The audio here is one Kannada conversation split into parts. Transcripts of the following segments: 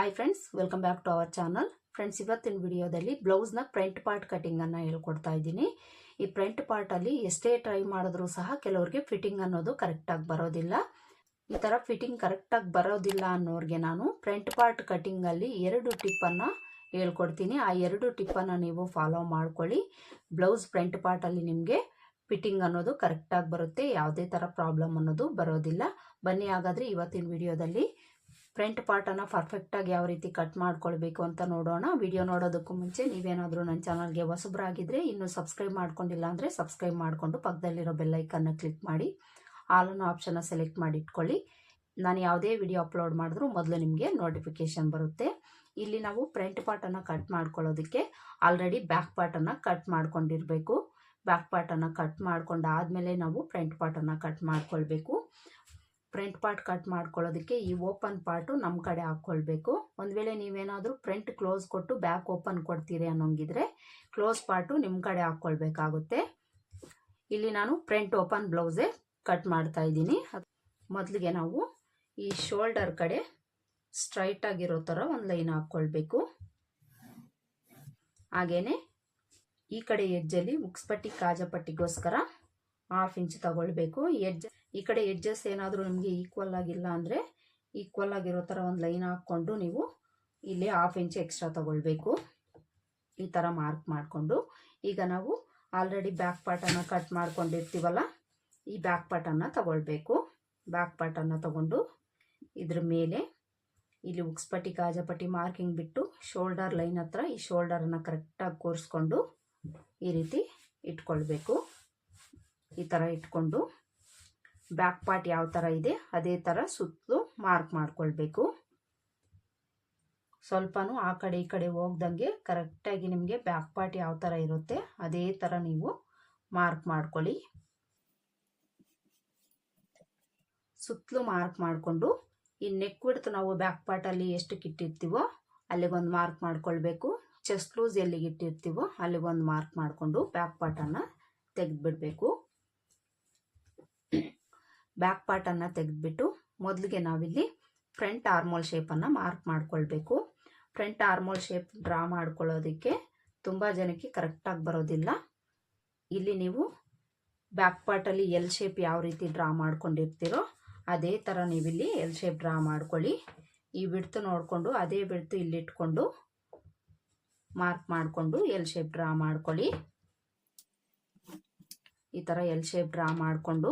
Hi friends welcome back to our channel friends ಇವತ್ತಿನ ವಿಡಿಯೋದಲ್ಲಿ ಬ್ಲೌಸ್ನ ಫ್ರಂಟ್ ಪಾರ್ಟ್ ಕಟಿಂಗನ್ನು ಹೇಳ್ಕೊಡ್ತಾ ಇದ್ದೀನಿ. ಈ ಫ್ರಂಟ್ ಪಾರ್ಟಲ್ಲಿ ಎಷ್ಟೇ ಟ್ರೈ ಮಾಡಿದ್ರೂ ಸಹ ಕೆಲವ್ರಿಗೆ ಫಿಟ್ಟಿಂಗ್ ಅನ್ನೋದು ಕರೆಕ್ಟಾಗಿ ಬರೋದಿಲ್ಲ. ಈ ಥರ ಫಿಟ್ಟಿಂಗ್ ಕರೆಕ್ಟಾಗಿ ಬರೋದಿಲ್ಲ ಅನ್ನೋರಿಗೆ ನಾನು ಫ್ರಂಟ್ ಪಾರ್ಟ್ ಕಟಿಂಗಲ್ಲಿ ಎರಡು ಟಿಪ್ಪನ್ನು ಹೇಳ್ಕೊಡ್ತೀನಿ. ಆ ಎರಡು ಟಿಪ್ಪನ್ನು ನೀವು ಫಾಲೋ ಮಾಡ್ಕೊಳ್ಳಿ. ಬ್ಲೌಸ್ ಫ್ರಂಟ್ ಪಾರ್ಟಲ್ಲಿ ನಿಮಗೆ ಫಿಟ್ಟಿಂಗ್ ಅನ್ನೋದು ಕರೆಕ್ಟಾಗಿ ಬರುತ್ತೆ. ಯಾವುದೇ ಥರ ಪ್ರಾಬ್ಲಮ್ ಅನ್ನೋದು ಬರೋದಿಲ್ಲ. ಬನ್ನಿ ಹಾಗಾದರೆ ಇವತ್ತಿನ ವಿಡಿಯೋದಲ್ಲಿ ಫ್ರಂಟ್ ಪಾರ್ಟನ್ನು ಪರ್ಫೆಕ್ಟಾಗಿ ಯಾವ ರೀತಿ ಕಟ್ ಮಾಡ್ಕೊಳ್ಬೇಕು ಅಂತ ನೋಡೋಣ. ವಿಡಿಯೋ ನೋಡೋದಕ್ಕೂ ಮುಂಚೆ ನೀವೇನಾದರೂ ನನ್ನ ಚಾನಲ್ಗೆ ಹೊಸಬ್ರಾಗಿದ್ದರೆ ಇನ್ನೂ ಸಬ್ಸ್ಕ್ರೈಬ್ ಮಾಡ್ಕೊಂಡಿಲ್ಲ ಅಂದರೆ ಸಬ್ಸ್ಕ್ರೈಬ್ ಮಾಡಿಕೊಂಡು ಪಕ್ಕದಲ್ಲಿರೋ ಬೆಲ್ಲೈಕನ್ನು ಕ್ಲಿಕ್ ಮಾಡಿ. ಆಲ್ ಆಪ್ಷನ್ನ ಸೆಲೆಕ್ಟ್ ಮಾಡಿ ಇಟ್ಕೊಳ್ಳಿ ನಾನು ಯಾವುದೇ ವಿಡಿಯೋ ಅಪ್ಲೋಡ್ ಮಾಡಿದ್ರೂ ಮೊದಲು ನಿಮಗೆ ನೋಟಿಫಿಕೇಷನ್ ಬರುತ್ತೆ. ಇಲ್ಲಿ ನಾವು ಫ್ರಂಟ್ ಪಾರ್ಟನ್ನು ಕಟ್ ಮಾಡ್ಕೊಳ್ಳೋದಕ್ಕೆ ಆಲ್ರೆಡಿ ಬ್ಯಾಕ್ ಪಾರ್ಟನ್ನು ಕಟ್ ಮಾಡ್ಕೊಂಡಿರಬೇಕು. ಬ್ಯಾಕ್ ಪಾರ್ಟನ್ನು ಕಟ್ ಮಾಡ್ಕೊಂಡಾದಮೇಲೆ ನಾವು ಫ್ರಂಟ್ ಪಾರ್ಟನ್ನು ಕಟ್ ಮಾಡ್ಕೊಳ್ಬೇಕು. ಫ್ರಂಟ್ ಪಾರ್ಟ್ ಕಟ್ ಮಾಡ್ಕೊಳ್ಳೋದಕ್ಕೆ ಈ ಓಪನ್ ಪಾರ್ಟು ನಮ್ಮ ಕಡೆ ಹಾಕ್ಕೊಳ್ಬೇಕು. ಒಂದು ವೇಳೆ ನೀವೇನಾದರೂ ಫ್ರಂಟ್ ಕ್ಲೋಸ್ ಕೊಟ್ಟು ಬ್ಯಾಕ್ ಓಪನ್ ಕೊಡ್ತೀರಿ ಅನ್ನೋಂಗಿದ್ರೆ ಕ್ಲೋಸ್ ಪಾರ್ಟು ನಿಮ್ಮ ಕಡೆ ಹಾಕ್ಕೊಳ್ಬೇಕಾಗುತ್ತೆ. ಇಲ್ಲಿ ನಾನು ಫ್ರಂಟ್ ಓಪನ್ ಬ್ಲೌಸೇ ಕಟ್ ಮಾಡ್ತಾ ಇದ್ದೀನಿ. ಮೊದಲಿಗೆ ನಾವು ಈ ಶೋಲ್ಡರ್ ಕಡೆ ಸ್ಟ್ರೈಟ್ ಆಗಿರೋ ಥರ ಒಂದು ಲೈನ್ ಹಾಕ್ಕೊಳ್ಬೇಕು. ಹಾಗೆಯೇ ಈ ಕಡೆ ಎಜ್ಜಲ್ಲಿ ಮುಕ್ಸ್ಪಟ್ಟಿ ಕಾಜಪಟ್ಟಿಗೋಸ್ಕರ ಹಾಫ್ ಇಂಚ್ ತಗೊಳ್ಬೇಕು. ಎಡ್ಜ್ ಈ ಕಡೆ ಎಡ್ಜಸ್ ಏನಾದರೂ ನಿಮಗೆ ಈಕ್ವಲ್ ಆಗಿಲ್ಲ ಅಂದರೆ ಈಕ್ವಲ್ ಆಗಿರೋ ಥರ ಒಂದು ಲೈನ್ ಹಾಕ್ಕೊಂಡು ನೀವು ಇಲ್ಲಿ ಹಾಫ್ ಇಂಚ್ ಎಕ್ಸ್ಟ್ರಾ ತಗೊಳ್ಬೇಕು. ಈ ಥರ ಮಾರ್ಕ್ ಮಾಡಿಕೊಂಡು. ಈಗ ನಾವು ಆಲ್ರೆಡಿ ಬ್ಯಾಕ್ ಪಾರ್ಟನ್ನು ಕಟ್ ಮಾಡ್ಕೊಂಡಿರ್ತೀವಲ್ಲ, ಈ ಬ್ಯಾಕ್ ಪಾರ್ಟನ್ನು ತಗೊಳ್ಬೇಕು. ಬ್ಯಾಕ್ ಪಾರ್ಟನ್ನು ತಗೊಂಡು ಇದ್ರ ಮೇಲೆ ಇಲ್ಲಿ ಉಕ್ಸ್ಪಟ್ಟಿ ಗಾಜಪಟ್ಟಿ ಮಾರ್ಕಿಂಗ್ ಬಿಟ್ಟು ಶೋಲ್ಡರ್ ಲೈನ್ ಹತ್ರ ಈ ಶೋಲ್ಡರನ್ನು ಕರೆಕ್ಟಾಗಿ ಕೂರಿಸ್ಕೊಂಡು ಈ ರೀತಿ ಇಟ್ಕೊಳ್ಬೇಕು. ಈ ಥರ ಇಟ್ಕೊಂಡು ಬ್ಯಾಕ್ ಪಾರ್ಟ್ ಯಾವ ಥರ ಇದೆ, ಅದೇ ಥರ ಸುತ್ತಲೂ ಮಾರ್ಕ್ ಮಾಡ್ಕೊಳ್ಬೇಕು. ಸ್ವಲ್ಪನೂ ಆ ಕಡೆ ಈ ಕಡೆ ಹೋಗ್ದಂಗೆ ಕರೆಕ್ಟಾಗಿ ನಿಮಗೆ ಬ್ಯಾಕ್ ಪಾರ್ಟ್ ಯಾವ ಥರ ಇರುತ್ತೆ, ಅದೇ ಥರ ನೀವು ಮಾರ್ಕ್ ಮಾಡ್ಕೊಳ್ಳಿ. ಸುತ್ತಲೂ ಮಾರ್ಕ್ ಮಾಡಿಕೊಂಡು, ಈ ನೆಕ್ ಬಿಡ್ತು ನಾವು ಬ್ಯಾಕ್ ಪಾರ್ಟಲ್ಲಿ ಎಷ್ಟಕ್ಕೆ ಇಟ್ಟಿರ್ತೀವೋ ಅಲ್ಲಿಗೊಂದು ಮಾರ್ಕ್ ಮಾಡ್ಕೊಳ್ಬೇಕು. ಚೆಸ್ಟ್ ಲೂಸ್ ಎಲ್ಲಿಗೆ ಇಟ್ಟಿರ್ತೀವೋ ಅಲ್ಲಿಗೊಂದು ಮಾರ್ಕ್ ಮಾಡಿಕೊಂಡು ಬ್ಯಾಕ್ ಪಾರ್ಟನ್ನು ತೆಗೆದುಬಿಡಬೇಕು. ಬ್ಯಾಕ್ ಪಾರ್ಟನ್ನು ತೆಗೆದ್ಬಿಟ್ಟು ಮೊದಲಿಗೆ ನಾವಿಲ್ಲಿ ಫ್ರಂಟ್ ಆರ್ಮೋಲ್ ಶೇಪನ್ನು ಮಾರ್ಕ್ ಮಾಡ್ಕೊಳ್ಬೇಕು. ಫ್ರಂಟ್ ಆರ್ಮೋಲ್ ಶೇಪ್ ಡ್ರಾ ಮಾಡ್ಕೊಳ್ಳೋದಕ್ಕೆ ತುಂಬ ಜನಕ್ಕೆ ಕರೆಕ್ಟಾಗಿ ಬರೋದಿಲ್ಲ. ಇಲ್ಲಿ ನೀವು ಬ್ಯಾಕ್ ಪಾರ್ಟಲ್ಲಿ ಎಲ್ ಶೇಪ್ ಯಾವ ರೀತಿ ಡ್ರಾ ಮಾಡ್ಕೊಂಡಿರ್ತೀರೋ ಅದೇ ಥರ ನೀವಿಲ್ಲಿ ಎಲ್ ಶೇಪ್ ಡ್ರಾ ಮಾಡ್ಕೊಳ್ಳಿ. ಈ ಬಿಡ್ತು ನೋಡಿಕೊಂಡು ಅದೇ ಬಿಡ್ತು ಇಲ್ಲಿಟ್ಕೊಂಡು ಮಾರ್ಕ್ ಮಾಡಿಕೊಂಡು ಎಲ್ ಶೇಪ್ ಡ್ರಾ ಮಾಡ್ಕೊಳ್ಳಿ. ಈ ಥರ ಎಲ್ ಶೇಪ್ ಡ್ರಾ ಮಾಡಿಕೊಂಡು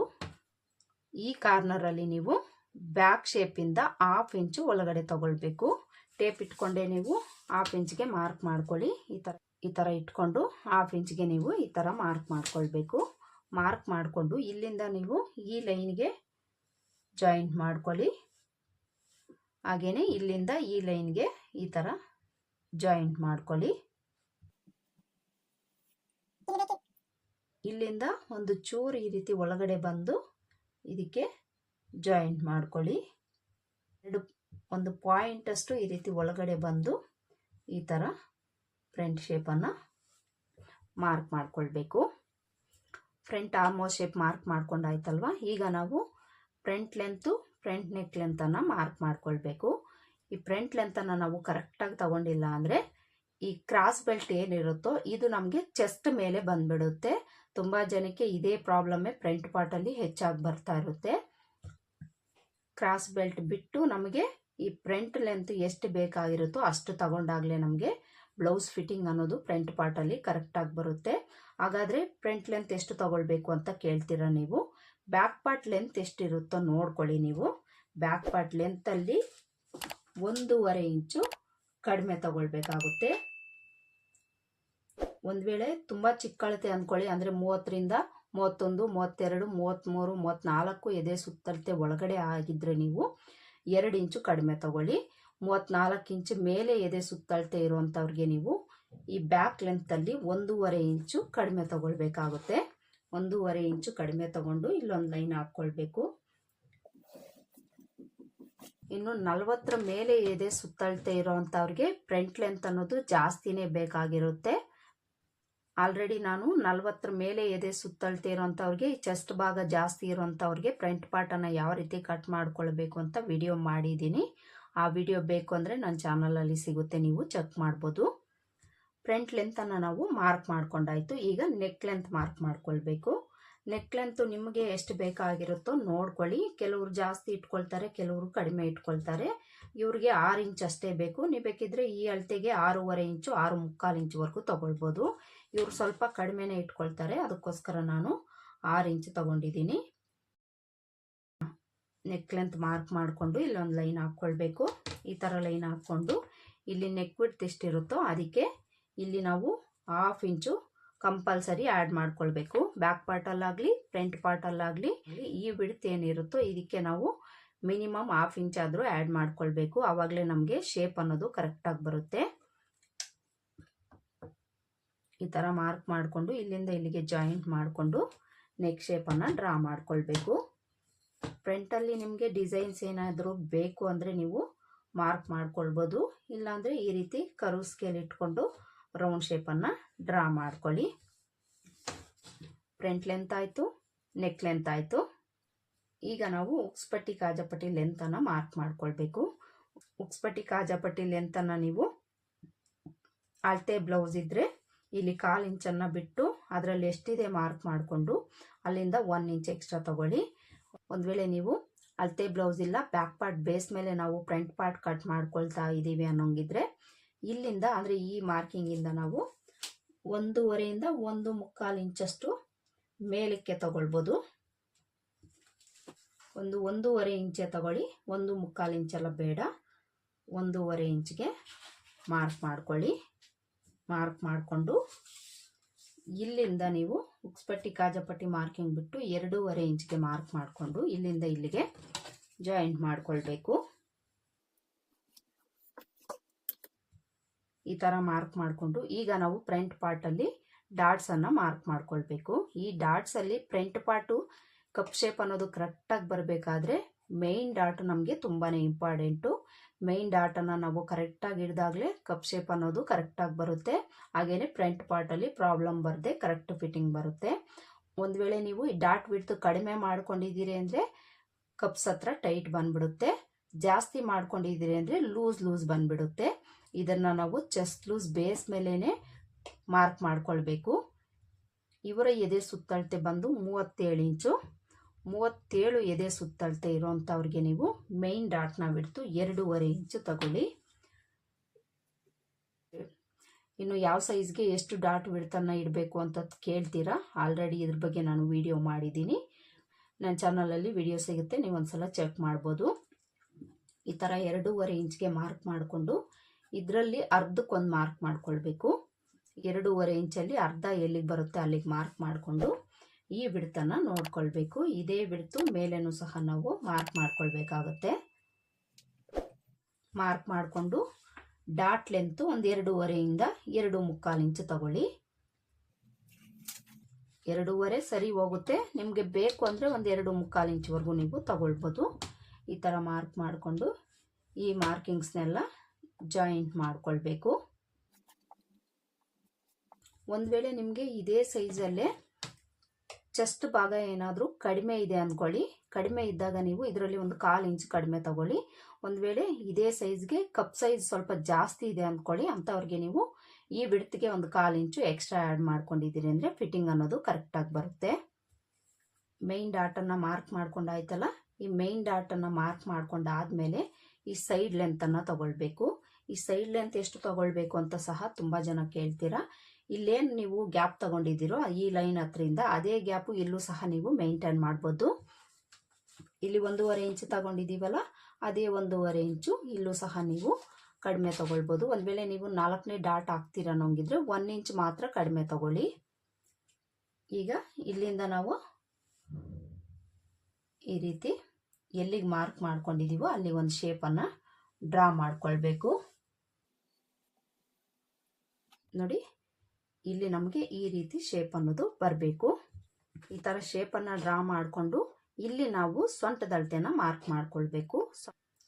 ಈ ಕಾರ್ನರಲ್ಲಿ ನೀವು ಬ್ಯಾಕ್ ಶೇಪಿಂದ ಹಾಫ್ ಇಂಚು ಒಳಗಡೆ ತಗೊಳ್ಬೇಕು. ಟೇಪ್ ಇಟ್ಕೊಂಡೆ ನೀವು ಹಾಫ್ ಇಂಚ್ಗೆ ಮಾರ್ಕ್ ಮಾಡ್ಕೊಳ್ಳಿ. ಈ ಥರ ಈ ಥರ ಇಟ್ಕೊಂಡು ಹಾಫ್ ಇಂಚ್ಗೆ ನೀವು ಈ ಥರ ಮಾರ್ಕ್ ಮಾಡ್ಕೊಳ್ಬೇಕು. ಮಾರ್ಕ್ ಮಾಡಿಕೊಂಡು ಇಲ್ಲಿಂದ ನೀವು ಈ ಲೈನ್ಗೆ ಜಾಯಿಂಟ್ ಮಾಡ್ಕೊಳ್ಳಿ. ಹಾಗೆಯೇ ಇಲ್ಲಿಂದ ಈ ಲೈನ್ಗೆ ಈ ಥರ ಜಾಯಿಂಟ್ ಮಾಡ್ಕೊಳ್ಳಿ. ಇಲ್ಲಿಂದ ಒಂದು ಚೂರು ಈ ರೀತಿ ಒಳಗಡೆ ಬಂದು ಇದಕ್ಕೆ ಜಾಯಿಂಟ್ ಮಾಡ್ಕೊಳ್ಳಿ. ಎರಡು, ಒಂದು ಪಾಯಿಂಟಷ್ಟು ಈ ರೀತಿ ಒಳಗಡೆ ಬಂದು ಈ ಥರ ಫ್ರಂಟ್ ಶೇಪನ್ನು ಮಾರ್ಕ್ ಮಾಡ್ಕೊಳ್ಬೇಕು. ಫ್ರಂಟ್ ಆಲ್ಮೋಸ್ಟ್ ಶೇಪ್ ಮಾರ್ಕ್ ಮಾಡ್ಕೊಂಡಾಯ್ತಲ್ವ ಈಗ ನಾವು ಫ್ರಂಟ್ ಲೆಂತು ಫ್ರಂಟ್ ನೆಕ್ ಲೆಂತನ್ನು ಮಾರ್ಕ್ ಮಾಡ್ಕೊಳ್ಬೇಕು. ಈ ಫ್ರಂಟ್ ಲೆಂತನ್ನು ನಾವು ಕರೆಕ್ಟಾಗಿ ತಗೊಂಡಿಲ್ಲ ಅಂದರೆ ಈ ಕ್ರಾಸ್ ಬೆಲ್ಟ್ ಏನಿರುತ್ತೋ, ಇದು ನಮಗೆ ಚೆಸ್ಟ್ ಮೇಲೆ ಬಂದ್ಬಿಡುತ್ತೆ. ತುಂಬ ಜನಕ್ಕೆ ಇದೇ ಪ್ರಾಬ್ಲಮ್ಮೇ ಫ್ರಂಟ್ ಪಾರ್ಟಲ್ಲಿ ಹೆಚ್ಚಾಗಿ ಬರ್ತಾ ಇರುತ್ತೆ. ಕ್ರಾಸ್ ಬೆಲ್ಟ್ ಬಿಟ್ಟು ನಮಗೆ ಈ ಫ್ರಂಟ್ ಲೆಂತ್ ಎಷ್ಟು ಬೇಕಾಗಿರುತ್ತೋ ಅಷ್ಟು ತಗೊಂಡಾಗಲೇ ನಮಗೆ ಬ್ಲೌಸ್ ಫಿಟ್ಟಿಂಗ್ ಅನ್ನೋದು ಫ್ರಂಟ್ ಪಾರ್ಟಲ್ಲಿ ಕರೆಕ್ಟಾಗಿ ಬರುತ್ತೆ. ಹಾಗಾದರೆ ಫ್ರಂಟ್ ಲೆಂತ್ ಎಷ್ಟು ತಗೊಳ್ಬೇಕು ಅಂತ ಕೇಳ್ತೀರ ನೀವು? ಬ್ಯಾಕ್ ಪಾರ್ಟ್ ಲೆಂತ್ ಎಷ್ಟಿರುತ್ತೋ ನೋಡ್ಕೊಳ್ಳಿ ನೀವು. ಬ್ಯಾಕ್ ಪಾರ್ಟ್ ಲೆಂತಲ್ಲಿ ಒಂದೂವರೆ ಇಂಚು ಕಡಿಮೆ ತಗೊಳ್ಬೇಕಾಗುತ್ತೆ. ಒಂದು ವೇಳೆ ತುಂಬ ಚಿಕ್ಕಳತೆ ಅಂದ್ಕೊಳ್ಳಿ ಅಂದರೆ ಮೂವತ್ತರಿಂದ ಮೂವತ್ತೊಂದು, ಮೂವತ್ತೆರಡು ಮೂವತ್ತ್ಮೂರು ಮೂವತ್ತ್ನಾಲ್ಕು ಎದೆ ಸುತ್ತಳತೆ ಒಳಗಡೆ ಆಗಿದ್ದರೆ ನೀವು ಎರಡು ಇಂಚು ಕಡಿಮೆ ತಗೊಳ್ಳಿ. ಮೂವತ್ತ್ನಾಲ್ಕು ಇಂಚು ಮೇಲೆ ಎದೆ ಸುತ್ತಳತೆ ಇರುವಂಥವ್ರಿಗೆ ನೀವು ಈ ಬ್ಯಾಕ್ ಲೆಂತಲ್ಲಿ ಒಂದೂವರೆ ಇಂಚು ಕಡಿಮೆ ತಗೊಳ್ಬೇಕಾಗುತ್ತೆ. ಒಂದೂವರೆ ಇಂಚು ಕಡಿಮೆ ತಗೊಂಡು ಇಲ್ಲೊಂದು ಲೈನ್ ಹಾಕ್ಕೊಳ್ಬೇಕು ಇನ್ನು ನಲವತ್ತರ ಮೇಲೆ ಎದೆ ಸುತ್ತಳತೆ ಇರೋವಂಥವ್ರಿಗೆ ಫ್ರಂಟ್ ಲೆಂತ್ ಅನ್ನೋದು ಜಾಸ್ತಿನೇ ಬೇಕಾಗಿರುತ್ತೆ. ಆಲ್ರೆಡಿ ನಾನು ನಲ್ವತ್ತರ ಮೇಲೆ ಎದೆ ಸುತ್ತಳತೆ ಇರೋಂಥವ್ರಿಗೆ ಚೆಸ್ಟ್ ಭಾಗ ಜಾಸ್ತಿ ಇರೋಂಥವ್ರಿಗೆ ಫ್ರಂಟ್ ಪಾರ್ಟನ್ನು ಯಾವ ರೀತಿ ಕಟ್ ಮಾಡ್ಕೊಳ್ಬೇಕು ಅಂತ ವಿಡಿಯೋ ಮಾಡಿದ್ದೀನಿ. ಆ ವಿಡಿಯೋ ಬೇಕು ಅಂದರೆ ನನ್ನ ಚಾನಲಲ್ಲಿ ಸಿಗುತ್ತೆ, ನೀವು ಚೆಕ್ ಮಾಡ್ಬೋದು. ಫ್ರಂಟ್ ಲೆಂತನ್ನು ನಾವು ಮಾರ್ಕ್ ಮಾಡ್ಕೊಂಡಾಯಿತು. ಈಗ ನೆಕ್ ಲೆಂತ್ ಮಾರ್ಕ್ ಮಾಡ್ಕೊಳ್ಬೇಕು. ನೆಕ್ ಲೆಂತು ನಿಮಗೆ ಎಷ್ಟು ಬೇಕಾಗಿರುತ್ತೋ ನೋಡ್ಕೊಳ್ಳಿ. ಕೆಲವರು ಜಾಸ್ತಿ ಇಟ್ಕೊಳ್ತಾರೆ, ಕೆಲವರು ಕಡಿಮೆ ಇಟ್ಕೊಳ್ತಾರೆ. ಇವ್ರಿಗೆ ಆರು ಇಂಚ್ ಅಷ್ಟೇ ಬೇಕು. ನೀವು ಬೇಕಿದ್ರೆ ಈ ಅಳತೆಗೆ ಆರೂವರೆ ಇಂಚು ಆರು ಮುಕ್ಕಾಲು ಇಂಚುವರೆಗೂ ತೊಗೊಳ್ಬೋದು. ಇವರು ಸ್ವಲ್ಪ ಕಡಿಮೆನೇ ಇಟ್ಕೊಳ್ತಾರೆ. ಅದಕ್ಕೋಸ್ಕರ ನಾನು ಆರು ಇಂಚ್ ತಗೊಂಡಿದ್ದೀನಿ. ನೆಕ್ ಲೆಂತ್ ಮಾರ್ಕ್ ಮಾಡಿಕೊಂಡು ಇಲ್ಲೊಂದು ಲೈನ್ ಹಾಕ್ಕೊಳ್ಬೇಕು. ಈ ಥರ ಲೈನ್ ಹಾಕ್ಕೊಂಡು ಇಲ್ಲಿ ನೆಕ್ ಬಿಡ್ತು ಎಷ್ಟಿರುತ್ತೋ ಅದಕ್ಕೆ ಇಲ್ಲಿ ನಾವು ಹಾಫ್ ಇಂಚು ಕಂಪಲ್ಸರಿ ಆ್ಯಡ್ ಮಾಡ್ಕೊಳ್ಬೇಕು. ಬ್ಯಾಕ್ ಪಾರ್ಟಲ್ಲಾಗಲಿ, ಫ್ರಂಟ್ ಪಾರ್ಟಲ್ಲಾಗಲಿ ಈ ಬಿಡ್ತ್ ಏನಿರುತ್ತೋ ಇದಕ್ಕೆ ನಾವು ಮಿನಿಮಮ್ ಹಾಫ್ ಇಂಚ್ ಆದರೂ ಆ್ಯಡ್ ಮಾಡ್ಕೊಳ್ಬೇಕು. ಆವಾಗಲೇ ನಮಗೆ ಶೇಪ್ ಅನ್ನೋದು ಕರೆಕ್ಟಾಗಿ ಬರುತ್ತೆ. ಈ ಥರ ಮಾರ್ಕ್ ಮಾಡಿಕೊಂಡು ಇಲ್ಲಿಂದ ಇಲ್ಲಿಗೆ ಜಾಯಿಂಟ್ ಮಾಡಿಕೊಂಡು ನೆಕ್ ಶೇಪನ್ನು ಡ್ರಾ ಮಾಡ್ಕೊಳ್ಬೇಕು. ಫ್ರಂಟಲ್ಲಿ ನಿಮಗೆ ಡಿಸೈನ್ಸ್ ಏನಾದರೂ ಬೇಕು ಅಂದರೆ ನೀವು ಮಾರ್ಕ್ ಮಾಡ್ಕೊಳ್ಬೋದು. ಇಲ್ಲಾಂದರೆ ಈ ರೀತಿ ಕರು ಸ್ಕೇಲ್ ಇಟ್ಕೊಂಡು ರೌಂಡ್ ಶೇಪನ್ನು ಡ್ರಾ ಮಾಡ್ಕೊಳ್ಳಿ. ಫ್ರಂಟ್ ಲೆಂತ್ ಆಯಿತು ನೆಕ್ ಲೆಂತ್ ಆಯಿತು. ಈಗ ನಾವು ಉಕ್ಸ್ಪಟ್ಟಿ ಕಾಜಪಟ್ಟಿ ಲೆಂತನ್ನು ಮಾರ್ಕ್ ಮಾಡ್ಕೊಳ್ಬೇಕು. ಉಕ್ಸ್ಪಟ್ಟಿ ಕಾಜಪಟ್ಟಿ ಲೆಂತನ್ನು ನೀವು ಅಳತೆ ಬ್ಲೌಸ್ ಇದ್ದರೆ ಇಲ್ಲಿ ಕಾಲು ಇಂಚನ್ನು ಬಿಟ್ಟು ಅದರಲ್ಲಿ ಎಷ್ಟಿದೆ ಮಾರ್ಕ್ ಮಾಡಿಕೊಂಡು ಅಲ್ಲಿಂದ ಒನ್ ಇಂಚ್ ಎಕ್ಸ್ಟ್ರಾ ತಗೊಳ್ಳಿ. ಒಂದು ವೇಳೆ ನೀವು ಅಳತೆ ಬ್ಲೌಸ್ ಇಲ್ಲ ಬ್ಯಾಕ್ ಪಾರ್ಟ್ ಬೇಸ್ ಮೇಲೆ ನಾವು ಫ್ರಂಟ್ ಪಾರ್ಟ್ ಕಟ್ ಮಾಡ್ಕೊಳ್ತಾ ಇದ್ದೀವಿ ಅನ್ನೋಂಗಿದ್ರೆ ಇಲ್ಲಿಂದ ಅಂದರೆ ಈ ಮಾರ್ಕಿಂಗಿಂದ ನಾವು ಒಂದೂವರೆಯಿಂದ ಒಂದು ಮುಕ್ಕಾಲು ಇಂಚಷ್ಟು ಮೇಲಕ್ಕೆ ತಗೊಳ್ಬೋದು. ಒಂದು ಒಂದೂವರೆ ಇಂಚೆ ತಗೊಳ್ಳಿ. ಒಂದು ಮುಕ್ಕಾಲು ಇಂಚೆಲ್ಲ ಬೇಡ. ಒಂದೂವರೆ ಇಂಚ್ಗೆ ಮಾರ್ಕ್ ಮಾಡ್ಕೊಳ್ಳಿ. ಮಾರ್ಕ್ ಮಾಡಿಕೊಂಡು ಇಲ್ಲಿಂದ ನೀವು ಉಕ್ಸ್ಪಟ್ಟಿ, ಕಾಜಪಟ್ಟಿ ಮಾರ್ಕಿಂಗ್ ಬಿಟ್ಟು ಎರಡೂವರೆ ಇಂಚ್ಗೆ ಮಾರ್ಕ್ ಮಾಡಿಕೊಂಡು ಇಲ್ಲಿಂದ ಇಲ್ಲಿಗೆ ಜಾಯಿಂಟ್ ಮಾಡಿಕೊಳ್ಬೇಕು. ಈ ಥರ ಮಾರ್ಕ್ ಮಾಡಿಕೊಂಡು ಈಗ ನಾವು ಫ್ರಂಟ್ ಪಾರ್ಟಲ್ಲಿ ಡಾಟ್ಸನ್ನು ಮಾರ್ಕ್ ಮಾಡ್ಕೊಳ್ಬೇಕು. ಈ ಡಾಟ್ಸಲ್ಲಿ ಫ್ರಂಟ್ ಪಾರ್ಟು ಕಪ್ ಶೇಪ್ ಅನ್ನೋದು ಕರೆಕ್ಟಾಗಿ ಬರಬೇಕಾದ್ರೆ ಮೇಯ್ನ್ ಡಾಟ್ ನಮಗೆ ತುಂಬಾ ಇಂಪಾರ್ಟೆಂಟು. ಮೇಯ್ನ್ ಡಾಟನ್ನು ನಾವು ಕರೆಕ್ಟಾಗಿ ಹಿಡಿದಾಗಲೇ ಕಪ್ ಶೇಪ್ ಅನ್ನೋದು ಕರೆಕ್ಟಾಗಿ ಬರುತ್ತೆ. ಹಾಗೆಯೇ ಫ್ರಂಟ್ ಪಾರ್ಟಲ್ಲಿ ಪ್ರಾಬ್ಲಮ್ ಬರದೆ ಕರೆಕ್ಟ್ ಫಿಟ್ಟಿಂಗ್ ಬರುತ್ತೆ. ಒಂದು ವೇಳೆ ನೀವು ಈ ಡಾಟ್ ಬಿಡ್ತು ಕಡಿಮೆ ಮಾಡ್ಕೊಂಡಿದ್ದೀರಿ ಅಂದರೆ ಕಪ್ಸ್ ಹತ್ರ ಟೈಟ್ ಬಂದ್ಬಿಡುತ್ತೆ. ಜಾಸ್ತಿ ಮಾಡ್ಕೊಂಡಿದ್ದೀರಿ ಅಂದರೆ ಲೂಸ್ ಲೂಸ್ ಬಂದ್ಬಿಡುತ್ತೆ. ಇದನ್ನು ನಾವು ಚೆಸ್ಟ್ ಲೂಸ್ ಬೇಸ್ ಮೇಲೇ ಮಾರ್ಕ್ ಮಾಡ್ಕೊಳ್ಬೇಕು. ಇವರ ಎದೆ ಸುತ್ತಳತೆ ಬಂದು ಮೂವತ್ತೇಳು ಇಂಚು. ಮೂವತ್ತೇಳು ಎದೆ ಸುತ್ತಳತೆ ಇರೋವಂಥವ್ರಿಗೆ ನೀವು ಮೈನ್ ಡಾಟ್ನ ಬಿಡ್ತು ಎರಡೂವರೆ ಇಂಚು ತಗೊಳ್ಳಿ. ಇನ್ನು ಯಾವ ಸೈಜ್ಗೆ ಎಷ್ಟು ಡಾಟ್ ಬಿಡ್ತನ್ನ ಇಡಬೇಕು ಅಂತ ಕೇಳ್ತೀರಾ? ಆಲ್ರೆಡಿ ಇದ್ರ ಬಗ್ಗೆ ನಾನು ವಿಡಿಯೋ ಮಾಡಿದ್ದೀನಿ. ನನ್ನ ಚಾನಲಲ್ಲಿ ವಿಡಿಯೋ ಸಿಗುತ್ತೆ, ನೀವು ಒಂದ್ಸಲ ಚೆಕ್ ಮಾಡ್ಬೋದು. ಈ ಥರ ಎರಡೂವರೆ ಇಂಚ್ಗೆ ಮಾರ್ಕ್ ಮಾಡಿಕೊಂಡು ಇದರಲ್ಲಿ ಅರ್ಧಕ್ಕೊಂದು ಮಾರ್ಕ್ ಮಾಡ್ಕೊಳ್ಬೇಕು. ಎರಡೂವರೆ ಇಂಚಲ್ಲಿ ಅರ್ಧ ಎಲ್ಲಿಗೆ ಬರುತ್ತೆ ಅಲ್ಲಿಗೆ ಮಾರ್ಕ್ ಮಾಡಿಕೊಂಡು. ಈ ಬಿಡ್ತನ್ನು ನೋಡ್ಕೊಳ್ಬೇಕು. ಇದೇ ಬಿಡ್ತು, ಮೇಲೇನೂ ಸಹ ನಾವು ಮಾರ್ಕ್ ಮಾಡ್ಕೊಳ್ಬೇಕಾಗತ್ತೆ. ಮಾರ್ಕ್ ಮಾಡಿಕೊಂಡು ಡಾಟ್ ಲೆಂತು ಒಂದು ಎರಡೂವರೆಯಿಂದ ಎರಡು ಮುಕ್ಕಾಲು ಇಂಚು ತಗೊಳ್ಳಿ. ಎರಡೂವರೆ ಸರಿ ಹೋಗುತ್ತೆ. ನಿಮಗೆ ಬೇಕು ಅಂದರೆ ಒಂದು ಎರಡು ಮುಕ್ಕಾಲು ಇಂಚ್ವರೆಗೂ ನೀವು ತಗೊಳ್ಬೋದು. ಈ ಥರ ಮಾರ್ಕ್ ಮಾಡಿಕೊಂಡು ಈ ಮಾರ್ಕಿಂಗ್ಸ್ನೆಲ್ಲ ಜಾಯಿಂಟ್ ಮಾಡಿಕೊಳ್ಬೇಕು. ಒಂದು ವೇಳೆ ನಿಮಗೆ ಇದೇ ಸೈಜಲ್ಲೇ ಚೆಸ್ಟ್ ಭಾಗ ಏನಾದರೂ ಕಡಿಮೆ ಇದೆ ಅಂದ್ಕೊಳ್ಳಿ ಕಡಿಮೆ ಇದ್ದಾಗ ನೀವು ಇದರಲ್ಲಿ ಒಂದು ಕಾಲು ಇಂಚು ಕಡಿಮೆ ತಗೊಳ್ಳಿ. ಒಂದು ವೇಳೆ ಇದೇ ಸೈಜ್ಗೆ ಕಪ್ ಸೈಜ್ ಸ್ವಲ್ಪ ಜಾಸ್ತಿ ಇದೆ ಅಂದ್ಕೊಳ್ಳಿ ಅಂಥವ್ರಿಗೆ ನೀವು ಈ ಬಿಡ್ತಿಗೆ ಒಂದು ಕಾಲು ಇಂಚು ಎಕ್ಸ್ಟ್ರಾ ಆ್ಯಡ್ ಮಾಡ್ಕೊಂಡಿದ್ದೀರಿ ಅಂದರೆ ಫಿಟ್ಟಿಂಗ್ ಅನ್ನೋದು ಕರೆಕ್ಟಾಗಿ ಬರುತ್ತೆ. ಮೈನ್ ಡಾಟನ್ನು ಮಾರ್ಕ್ ಮಾಡ್ಕೊಂಡಾಯ್ತಲ್ಲ ಈ ಮೈನ್ ಡಾಟನ್ನು ಮಾರ್ಕ್ ಮಾಡ್ಕೊಂಡಾದ್ಮೇಲೆ ಈ ಸೈಡ್ ಲೆಂತನ್ನು ತಗೊಳ್ಬೇಕು. ಈ ಸೈಡ್ ಲೆಂತ್ ಎಷ್ಟು ತಗೊಳ್ಬೇಕು ಅಂತ ಸಹ ತುಂಬ ಜನ ಕೇಳ್ತೀರಾ? ಇಲ್ಲೇನು ನೀವು ಗ್ಯಾಪ್ ತಗೊಂಡಿದ್ದೀರೋ ಈ ಲೈನ್ ಹತ್ರಿಂದ ಅದೇ ಗ್ಯಾಪು ಇಲ್ಲೂ ಸಹ ನೀವು ಮೇಂಟೈನ್ ಮಾಡ್ಬೋದು. ಇಲ್ಲಿ ಒಂದೂವರೆ ಇಂಚು ತಗೊಂಡಿದ್ದೀವಲ್ಲ, ಅದೇ ಒಂದೂವರೆ ಇಂಚು ಇಲ್ಲೂ ಸಹ ನೀವು ಕಡಿಮೆ ತೊಗೊಳ್ಬೋದು. ಒಂದು ವೇಳೆ ನೀವು ನಾಲ್ಕನೇ ಡಾಟ್ ಹಾಕ್ತೀರ ಅನ್ನೋಂಗಿದ್ರೆ ಒನ್ ಇಂಚ್ ಮಾತ್ರ ಕಡಿಮೆ ತಗೊಳ್ಳಿ. ಈಗ ಇಲ್ಲಿಂದ ನಾವು ಈ ರೀತಿ ಎಲ್ಲಿಗೆ ಮಾರ್ಕ್ ಮಾಡ್ಕೊಂಡಿದ್ದೀವೋ ಅಲ್ಲಿ ಒಂದು ಶೇಪನ್ನು ಡ್ರಾ ಮಾಡ್ಕೊಳ್ಬೇಕು. ನೋಡಿ ಇಲ್ಲಿ ನಮಗೆ ಈ ರೀತಿ ಶೇಪ್ ಅನ್ನೋದು ಬರಬೇಕು. ಈ ಥರ ಶೇಪನ್ನು ಡ್ರಾ ಮಾಡಿಕೊಂಡು ಇಲ್ಲಿ ನಾವು ಸೊಂಟದಳತೆನ ಮಾರ್ಕ್ ಮಾಡ್ಕೊಳ್ಬೇಕು.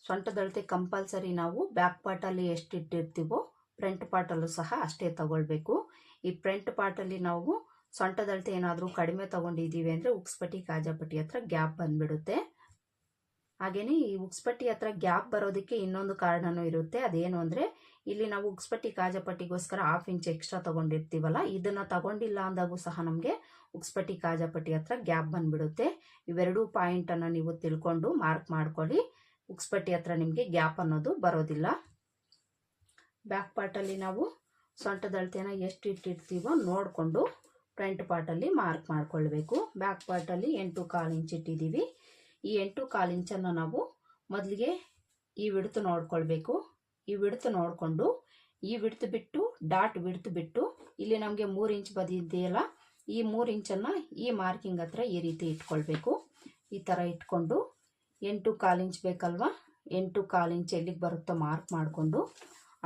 ಸೊಂಟದಳತೆ ಕಂಪಲ್ಸರಿ ನಾವು ಬ್ಯಾಕ್ ಪಾರ್ಟಲ್ಲಿ ಎಷ್ಟು ಇಟ್ಟಿರ್ತೀವೋ ಫ್ರಂಟ್ ಪಾರ್ಟಲ್ಲೂ ಸಹ ಅಷ್ಟೇ ತಗೊಳ್ಬೇಕು. ಈ ಫ್ರಂಟ್ ಪಾರ್ಟಲ್ಲಿ ನಾವು ಸೊಂಟದಳತೆ ಏನಾದರೂ ಕಡಿಮೆ ತಗೊಂಡಿದ್ದೀವಿ ಅಂದರೆ ಉಕ್ಸ್ಪಟ್ಟಿ ಕಾಜಾಪಟ್ಟಿ ಹತ್ರ ಗ್ಯಾಪ್ ಬಂದ್ಬಿಡುತ್ತೆ. ಹಾಗೆಯೇ ಈ ಉಕ್ಸ್ಪಟ್ಟಿ ಹತ್ರ ಗ್ಯಾಪ್ ಬರೋದಕ್ಕೆ ಇನ್ನೊಂದು ಕಾರಣನೂ ಇರುತ್ತೆ. ಅದೇನು ಅಂದರೆ ಇಲ್ಲಿ ನಾವು ಉಕ್ಸ್ಪಟ್ಟಿ ಕಾಜಪಟ್ಟಿಗೋಸ್ಕರ ಹಾಫ್ ಇಂಚ್ ಎಕ್ಸ್ಟ್ರಾ ತಗೊಂಡಿರ್ತೀವಲ್ಲ, ಇದನ್ನು ತಗೊಂಡಿಲ್ಲ ಅಂದಾಗೂ ಸಹ ನಮಗೆ ಉಕ್ಸ್ಪಟ್ಟಿ ಕಾಜಪಟ್ಟಿ ಹತ್ರ ಗ್ಯಾಪ್ ಬಂದ್ಬಿಡುತ್ತೆ. ಇವೆರಡೂ ಪಾಯಿಂಟನ್ನು ನೀವು ತಿಳ್ಕೊಂಡು ಮಾರ್ಕ್ ಮಾಡ್ಕೊಳ್ಳಿ. ಉಕ್ಸ್ಪಟ್ಟಿ ಹತ್ರ ನಿಮಗೆ ಗ್ಯಾಪ್ ಅನ್ನೋದು ಬರೋದಿಲ್ಲ. ಬ್ಯಾಕ್ ಪಾರ್ಟಲ್ಲಿ ನಾವು ಸೊಂಟದ ಅಳತೆನ ಎಷ್ಟು ಇಟ್ಟಿರ್ತೀವೋ ನೋಡಿಕೊಂಡು ಫ್ರಂಟ್ ಪಾರ್ಟಲ್ಲಿ ಮಾರ್ಕ್ ಮಾಡ್ಕೊಳ್ಬೇಕು. ಬ್ಯಾಕ್ ಪಾರ್ಟಲ್ಲಿ ಎಂಟು ಕಾಲು ಇಂಚ್ ಇಟ್ಟಿದ್ದೀವಿ. ಈ ಎಂಟು ಕಾಲು ಇಂಚನ್ನು ನಾವು ಮೊದಲಿಗೆ ಈ ವಿಡ್ತು ನೋಡ್ಕೊಳ್ಬೇಕು. ಈ ವಿಡ್ತು ನೋಡಿಕೊಂಡು, ಈ ವಿಡ್ತು ಬಿಟ್ಟು, ಡಾಟ್ ವಿಡ್ತು ಬಿಟ್ಟು, ಇಲ್ಲಿ ನಮಗೆ ಮೂರು ಇಂಚ್ ಬದಿ ಇದೆಯಲ್ಲ ಈ ಮೂರು ಇಂಚನ್ನು ಈ ಮಾರ್ಕಿಂಗ್ ಹತ್ರ ಈ ರೀತಿ ಇಟ್ಕೊಳ್ಬೇಕು. ಈ ಥರ ಇಟ್ಕೊಂಡು, ಎಂಟು ಕಾಲು ಇಂಚ್ ಬೇಕಲ್ವಾ, ಎಂಟು ಕಾಲು ಇಂಚ್ ಎಲ್ಲಿಗೆ ಬರುತ್ತೋ ಮಾರ್ಕ್ ಮಾಡಿಕೊಂಡು,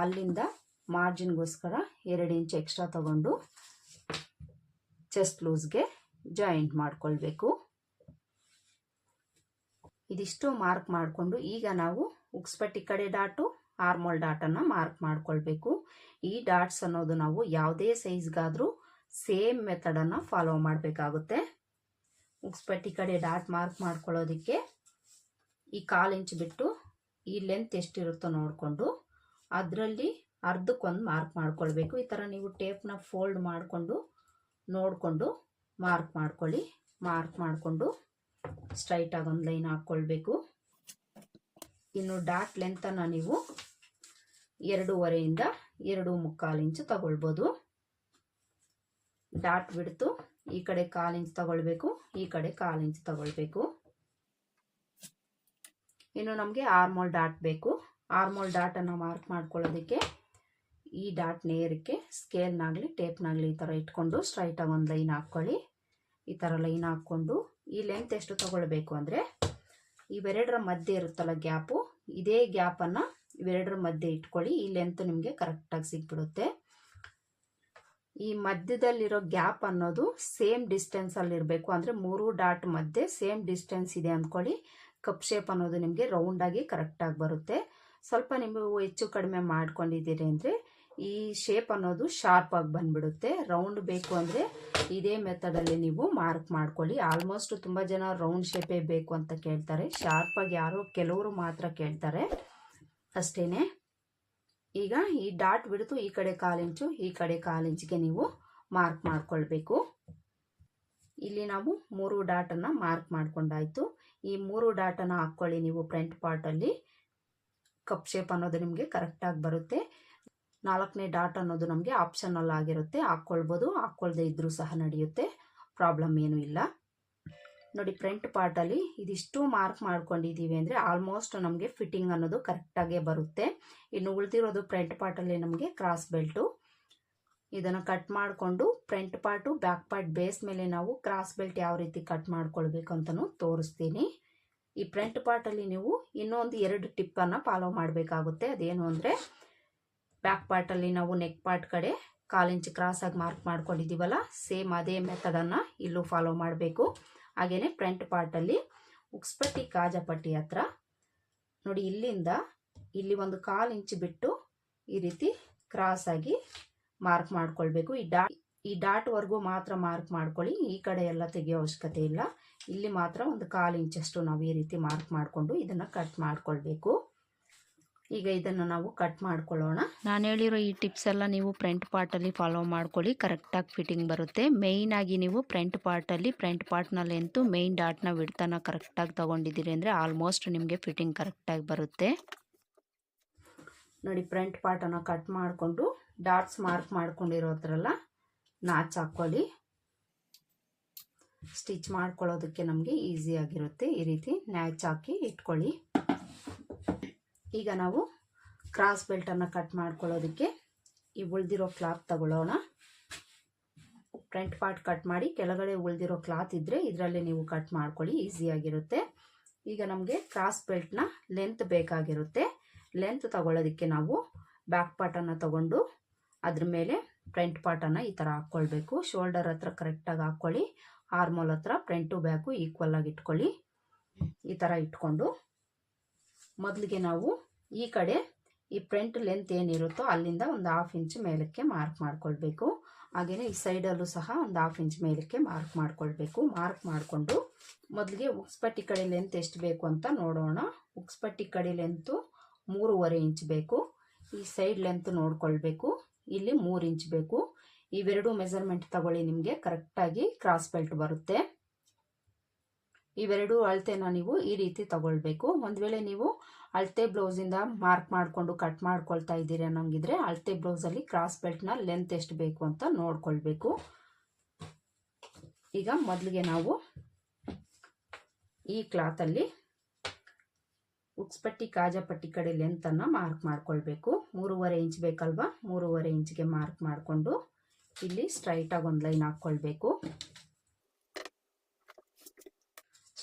ಅಲ್ಲಿಂದ ಮಾರ್ಜಿನ್ಗೋಸ್ಕರ ಎರಡು ಇಂಚ್ ಎಕ್ಸ್ಟ್ರಾ ತಗೊಂಡು ಚೆಸ್ಟ್ ಲೂಸ್ಗೆ ಜಾಯಿಂಟ್ ಮಾಡ್ಕೊಳ್ಬೇಕು. ಇದಿಷ್ಟು ಮಾರ್ಕ್ ಮಾಡಿಕೊಂಡು ಈಗ ನಾವು ಉಕ್ಸ್ಪಟ್ಟಿ ಕಡೆ ಡಾಟು ಆರ್ಮೋಲ್ ಡಾಟನ್ನು ಮಾರ್ಕ್ ಮಾಡ್ಕೊಳ್ಬೇಕು. ಈ ಡಾಟ್ಸ್ ಅನ್ನೋದು ನಾವು ಯಾವುದೇ ಸೈಜ್ಗಾದರೂ ಸೇಮ್ ಮೆಥಡನ್ನು ಫಾಲೋ ಮಾಡಬೇಕಾಗುತ್ತೆ. ಉಕ್ಸ್ಪಟ್ಟಿ ಕಡೆ ಡಾಟ್ ಮಾರ್ಕ್ ಮಾಡ್ಕೊಳ್ಳೋದಕ್ಕೆ ಈ ಕಾಲು ಇಂಚ್ ಬಿಟ್ಟು ಈ ಲೆಂತ್ ಎಷ್ಟಿರುತ್ತೋ ನೋಡಿಕೊಂಡು ಅದರಲ್ಲಿ ಅರ್ಧಕ್ಕೊಂದು ಮಾರ್ಕ್ ಮಾಡ್ಕೊಳ್ಬೇಕು. ಈ ಥರ ನೀವು ಟೇಪ್ನ ಫೋಲ್ಡ್ ಮಾಡಿಕೊಂಡು ನೋಡಿಕೊಂಡು ಮಾರ್ಕ್ ಮಾಡ್ಕೊಳ್ಳಿ. ಮಾರ್ಕ್ ಮಾಡಿಕೊಂಡು ಸ್ಟ್ರೈಟಾಗಿ ಒಂದು ಲೈನ್ ಹಾಕ್ಕೊಳ್ಬೇಕು. ಇನ್ನು ಡಾಟ್ ಲೆಂತನ್ನು ನೀವು ಎರಡೂವರೆಯಿಂದ ಎರಡು ಮುಕ್ಕಾಲು ಇಂಚು ತಗೊಳ್ಬೋದು. ಡಾಟ್ ಬಿಡ್ತು ಈ ಕಡೆ ಕಾಲು ಇಂಚ್ ತಗೊಳ್ಬೇಕು, ಈ ಕಡೆ ಕಾಲು ಇಂಚ್ ತಗೊಳ್ಬೇಕು. ಇನ್ನು ನಮಗೆ ಆರ್ಮೋಲ್ ಡಾಟ್ ಬೇಕು. ಆರ್ಮೋಲ್ ಡಾಟನ್ನು ಮಾರ್ಕ್ ಮಾಡ್ಕೊಳ್ಳೋದಕ್ಕೆ ಈ ಡಾಟ್ ನೇರಕ್ಕೆ ಸ್ಕೇಲ್ನಾಗಲಿ ಟೇಪ್ನಾಗಲಿ ಈ ಥರ ಇಟ್ಕೊಂಡು ಸ್ಟ್ರೈಟಾಗಿ ಒಂದು ಲೈನ್ ಹಾಕ್ಕೊಳ್ಳಿ. ಈ ಥರ ಲೈನ್ ಹಾಕ್ಕೊಂಡು ಈ ಲೆಂತ್ ಎಷ್ಟು ತಗೊಳ್ಬೇಕು ಅಂದರೆ ಇವೆರಡರ ಮಧ್ಯೆ ಇರುತ್ತಲ್ಲ ಗ್ಯಾಪು, ಇದೇ ಗ್ಯಾಪನ್ನು ಇವೆರಡರ ಮಧ್ಯೆ ಇಟ್ಕೊಳ್ಳಿ, ಈ ಲೆಂತ್ ನಿಮಗೆ ಕರೆಕ್ಟಾಗಿ ಸಿಕ್ಬಿಡುತ್ತೆ ಈ ಮಧ್ಯದಲ್ಲಿರೋ ಗ್ಯಾಪ್ ಅನ್ನೋದು ಸೇಮ್ ಡಿಸ್ಟೆನ್ಸಲ್ಲಿ ಇರಬೇಕು, ಅಂದರೆ ಮೂರು ಡಾಟ್ ಮಧ್ಯೆ ಸೇಮ್ ಡಿಸ್ಟೆನ್ಸ್ ಇದೆ ಅಂದ್ಕೊಳ್ಳಿ ಕಪ್ ಶೇಪ್ ಅನ್ನೋದು ನಿಮಗೆ ರೌಂಡಾಗಿ ಕರೆಕ್ಟಾಗಿ ಬರುತ್ತೆ. ಸ್ವಲ್ಪ ನೀವು ಹೆಚ್ಚು ಕಡಿಮೆ ಮಾಡ್ಕೊಂಡಿದ್ದೀರಿ ಅಂದರೆ ಈ ಶೇಪ್ ಅನ್ನೋದು ಶಾರ್ಪ್ ಆಗಿ ಬಂದ್ಬಿಡುತ್ತೆ. ರೌಂಡ್ ಬೇಕು ಅಂದರೆ ಇದೇ ಮೆಥಡಲ್ಲಿ ನೀವು ಮಾರ್ಕ್ ಮಾಡ್ಕೊಳ್ಳಿ. ಆಲ್ಮೋಸ್ಟ್ ತುಂಬ ಜನ ರೌಂಡ್ ಶೇಪೇ ಬೇಕು ಅಂತ ಕೇಳ್ತಾರೆ. ಶಾರ್ಪಾಗಿ ಯಾರೋ ಕೆಲವರು ಮಾತ್ರ ಕೇಳ್ತಾರೆ. ಅಷ್ಟೇ ಈಗ ಈ ಡಾಟ್ ಬಿಡ್ತು, ಈ ಕಡೆ ಕಾಲಿಂಚು ಈ ಕಡೆ ಕಾಲಿಂಚಿಗೆ ನೀವು ಮಾರ್ಕ್ ಮಾಡ್ಕೊಳ್ಬೇಕು. ಇಲ್ಲಿ ನಾವು ಮೂರು ಡಾಟನ್ನು ಮಾರ್ಕ್ ಮಾಡ್ಕೊಂಡಾಯ್ತು. ಈ ಮೂರು ಡಾಟನ್ನು ಹಾಕ್ಕೊಳ್ಳಿ ನೀವು ಫ್ರಂಟ್ ಪಾರ್ಟಲ್ಲಿ ಕಪ್ ಶೇಪ್ ಅನ್ನೋದು ನಿಮಗೆ ಕರೆಕ್ಟಾಗಿ ಬರುತ್ತೆ. ನಾಲ್ಕನೇ ಡಾಟ್ ಅನ್ನೋದು ನಮಗೆ ಆಪ್ಷನಲ್ ಆಗಿರುತ್ತೆ. ಹಾಕ್ಕೊಳ್ಬೋದು. ಹಾಕ್ಕೊಳ್ದೇ ಇದ್ದರೂ ಸಹ ನಡೆಯುತ್ತೆ. ಪ್ರಾಬ್ಲಮ್ ಏನೂ ಇಲ್ಲ. ನೋಡಿ ಫ್ರಂಟ್ ಪಾರ್ಟಲ್ಲಿ ಇದಿಷ್ಟು ಮಾರ್ಕ್ ಮಾಡ್ಕೊಂಡಿದ್ದೀವಿ ಅಂದರೆ ಆಲ್ಮೋಸ್ಟ್ ನಮಗೆ ಫಿಟ್ಟಿಂಗ್ ಅನ್ನೋದು ಕರೆಕ್ಟಾಗೇ ಬರುತ್ತೆ. ಇನ್ನು ಉಳಿದಿರೋದು ಫ್ರಂಟ್ ಪಾರ್ಟಲ್ಲಿ ನಮಗೆ ಕ್ರಾಸ್ ಬೆಲ್ಟು ಇದನ್ನು ಕಟ್ ಮಾಡಿಕೊಂಡು front part back part base ಮೇಲೆ ನಾವು ಕ್ರಾಸ್ ಬೆಲ್ಟ್ ಯಾವ ರೀತಿ ಕಟ್ ಮಾಡ್ಕೊಳ್ಬೇಕು ಅಂತಲೂ ತೋರಿಸ್ತೀನಿ. ಈ ಫ್ರಂಟ್ ಪಾರ್ಟಲ್ಲಿ ನೀವು ಇನ್ನೊಂದು ಎರಡು ಟಿಪ್ಪನ್ನು ಫಾಲೋ ಮಾಡಬೇಕಾಗುತ್ತೆ. ಅದೇನು ಅಂದರೆ ಬ್ಯಾಕ್ ಪಾರ್ಟಲ್ಲಿ ನಾವು ನೆಕ್ ಪಾರ್ಟ್ ಕಡೆ ಕಾಲು ಇಂಚ್ ಕ್ರಾಸಾಗಿ ಮಾರ್ಕ್ ಮಾಡ್ಕೊಂಡಿದ್ದೀವಲ್ಲ ಸೇಮ್ ಅದೇ ಮೆಥಡನ್ನು ಇಲ್ಲೂ ಫಾಲೋ ಮಾಡಬೇಕು. ಹಾಗೆಯೇ ಫ್ರಂಟ್ ಪಾರ್ಟಲ್ಲಿ ಉಕ್ಸ್ಪಟ್ಟಿ ಕಾಜಪಟ್ಟಿ ಹತ್ರ ನೋಡಿ ಇಲ್ಲಿಂದ ಇಲ್ಲಿ ಒಂದು ಕಾಲು ಇಂಚ್ ಬಿಟ್ಟು ಈ ರೀತಿ ಕ್ರಾಸಾಗಿ ಮಾರ್ಕ್ ಮಾಡ್ಕೊಳ್ಬೇಕು. ಈ ಡಾಟ್ ಈ ಡಾಟ್ವರೆಗೂ ಮಾತ್ರ ಮಾರ್ಕ್ ಮಾಡ್ಕೊಳ್ಳಿ, ಈ ಕಡೆ ಎಲ್ಲ ತೆಗೆಯೋ ಅವಶ್ಯಕತೆ ಇಲ್ಲ. ಇಲ್ಲಿ ಮಾತ್ರ ಒಂದು ಕಾಲು ಇಂಚಷ್ಟು ನಾವು ಈ ರೀತಿ ಮಾರ್ಕ್ ಮಾಡಿಕೊಂಡು ಇದನ್ನು ಕಟ್ ಮಾಡ್ಕೊಳ್ಬೇಕು. ಈಗ ಇದನ್ನು ನಾವು ಕಟ್ ಮಾಡ್ಕೊಳ್ಳೋಣ. ನಾನು ಹೇಳಿರೋ ಈ ಟಿಪ್ಸ್ ಎಲ್ಲ ನೀವು ಫ್ರಂಟ್ ಪಾರ್ಟಲ್ಲಿ ಫಾಲೋ ಮಾಡ್ಕೊಳ್ಳಿ ಕರೆಕ್ಟಾಗಿ ಫಿಟ್ಟಿಂಗ್ ಬರುತ್ತೆ. ಮೇಯ್ನಾಗಿ ನೀವು ಫ್ರಂಟ್ ಪಾರ್ಟಲ್ಲಿ ಫ್ರಂಟ್ ಪಾರ್ಟ್ನಲ್ಲಿ ಅಂತೂ ಮೇಯ್ನ್ ಡಾಟ್ನ ವಿಡ್ತನ ಕರೆಕ್ಟಾಗಿ ತೊಗೊಂಡಿದ್ದೀರಿ ಅಂದರೆ ಆಲ್ಮೋಸ್ಟ್ ನಿಮಗೆ ಫಿಟ್ಟಿಂಗ್ ಕರೆಕ್ಟಾಗಿ ಬರುತ್ತೆ. ನೋಡಿ ಫ್ರಂಟ್ ಪಾರ್ಟನ್ನು ಕಟ್ ಮಾಡಿಕೊಂಡು ಡಾಟ್ಸ್ ಮಾರ್ಕ್ ಮಾಡ್ಕೊಂಡಿರೋದ್ರಲ್ಲ ನಾಚ್ ಹಾಕ್ಕೊಳ್ಳಿ ಸ್ಟಿಚ್ ಮಾಡ್ಕೊಳ್ಳೋದಕ್ಕೆ ನಮಗೆ ಈಸಿ ಆಗಿರುತ್ತೆ. ಈ ರೀತಿ ನ್ಯಾಚ್ ಹಾಕಿ ಇಟ್ಕೊಳ್ಳಿ. ಈಗ ನಾವು ಕ್ರಾಸ್ ಬೆಲ್ಟನ್ನು ಕಟ್ ಮಾಡ್ಕೊಳ್ಳೋದಕ್ಕೆ ಈ ಉಳಿದಿರೋ ಕ್ಲಾತ್ ತಗೊಳ್ಳೋಣ. ಫ್ರಂಟ್ ಪಾರ್ಟ್ ಕಟ್ ಮಾಡಿ ಕೆಳಗಡೆ ಉಳಿದಿರೋ ಕ್ಲಾತ್ ಇದ್ದರೆ ಇದರಲ್ಲಿ ನೀವು ಕಟ್ ಮಾಡ್ಕೊಳ್ಳಿ ಈಸಿಯಾಗಿರುತ್ತೆ ಈಗ ನಮಗೆ ಕ್ರಾಸ್ ಬೆಲ್ಟ್ನ ಲೆಂತ್ ಬೇಕಾಗಿರುತ್ತೆ. ಲೆಂತ್ ತಗೊಳ್ಳೋದಕ್ಕೆ ನಾವು ಬ್ಯಾಕ್ ಪಾರ್ಟನ್ನು ತಗೊಂಡು ಅದ್ರ ಮೇಲೆ ಫ್ರಂಟ್ ಪಾರ್ಟನ್ನು ಈ ಥರ ಹಾಕ್ಕೊಳ್ಬೇಕು. ಶೋಲ್ಡರ್ ಹತ್ರ ಕರೆಕ್ಟಾಗಿ ಹಾಕ್ಕೊಳ್ಳಿ ಹಾರ್ಮೋಲ್ ಹತ್ರ ಫ್ರಂಟು ಬ್ಯಾಕು ಈಕ್ವಲ್ ಆಗಿ ಇಟ್ಕೊಳ್ಳಿ. ಈ ಥರ ಇಟ್ಕೊಂಡು ಮೊದಲಿಗೆ ನಾವು ಈ ಕಡೆ ಈ ಫ್ರಂಟ್ ಲೆಂತ್ ಏನಿರುತ್ತೋ ಅಲ್ಲಿಂದ ಒಂದು ಹಾಫ್ ಇಂಚ್ ಮೇಲಕ್ಕೆ ಮಾರ್ಕ್ ಮಾಡ್ಕೊಳ್ಬೇಕು. ಹಾಗೆಯೇ ಈ ಸೈಡಲ್ಲೂ ಸಹ ಒಂದು ಹಾಫ್ ಇಂಚ್ ಮೇಲಕ್ಕೆ ಮಾರ್ಕ್ ಮಾಡ್ಕೊಳ್ಬೇಕು. ಮಾರ್ಕ್ ಮಾಡಿಕೊಂಡು ಮೊದಲಿಗೆ ಉಕ್ಸ್ಪಟ್ಟಿ ಕಡೆ ಲೆಂತ್ ಎಷ್ಟು ಬೇಕು ಅಂತ ನೋಡೋಣ. ಉಕ್ಸ್ಪಟ್ಟಿ ಕಡೆ ಲೆಂತು ಮೂರುವರೆ ಇಂಚ್ ಬೇಕು. ಈ ಸೈಡ್ ಲೆಂತ್ ನೋಡ್ಕೊಳ್ಬೇಕು. ಇಲ್ಲಿ ಮೂರು ಇಂಚ್ ಬೇಕು. ಇವೆರಡು ಮೆಸರ್ಮೆಂಟ್ ತಗೊಳ್ಳಿ, ನಿಮಗೆ ಕರೆಕ್ಟಾಗಿ ಕ್ರಾಸ್ ಬೆಲ್ಟ್ ಬರುತ್ತೆ. ಇವೆರಡು ಅಳತೆನ ನೀವು ಈ ರೀತಿ ತಗೊಳ್ಬೇಕು. ಒಂದು ವೇಳೆ ನೀವು ಅಳತೆ ಬ್ಲೌಸಿಂದ ಮಾರ್ಕ್ ಮಾಡಿಕೊಂಡು ಕಟ್ ಮಾಡ್ಕೊಳ್ತಾ ಇದ್ದೀರಿ ಅನ್ನೋಂಗಿದ್ರೆ ಅಳತೆ ಬ್ಲೌಸಲ್ಲಿ ಕ್ರಾಸ್ ಬೆಲ್ಟ್ನ ಲೆಂತ್ ಎಷ್ಟು ಬೇಕು ಅಂತ ನೋಡ್ಕೊಳ್ಬೇಕು. ಈಗ ಮೊದಲಿಗೆ ನಾವು ಈ ಕ್ಲಾತಲ್ಲಿ ಉಕ್ಸ್ಪಟ್ಟಿ ಕಾಜಾಪಟ್ಟಿ ಕಡೆ ಲೆಂತನ್ನು ಮಾರ್ಕ್ ಮಾಡ್ಕೊಳ್ಬೇಕು. ಮೂರುವರೆ ಇಂಚ್ ಬೇಕಲ್ವಾ? ಮೂರುವರೆ ಇಂಚ್ಗೆ ಮಾರ್ಕ್ ಮಾಡಿಕೊಂಡು ಇಲ್ಲಿ ಸ್ಟ್ರೈಟಾಗಿ ಒಂದು ಲೈನ್ ಹಾಕ್ಕೊಳ್ಬೇಕು.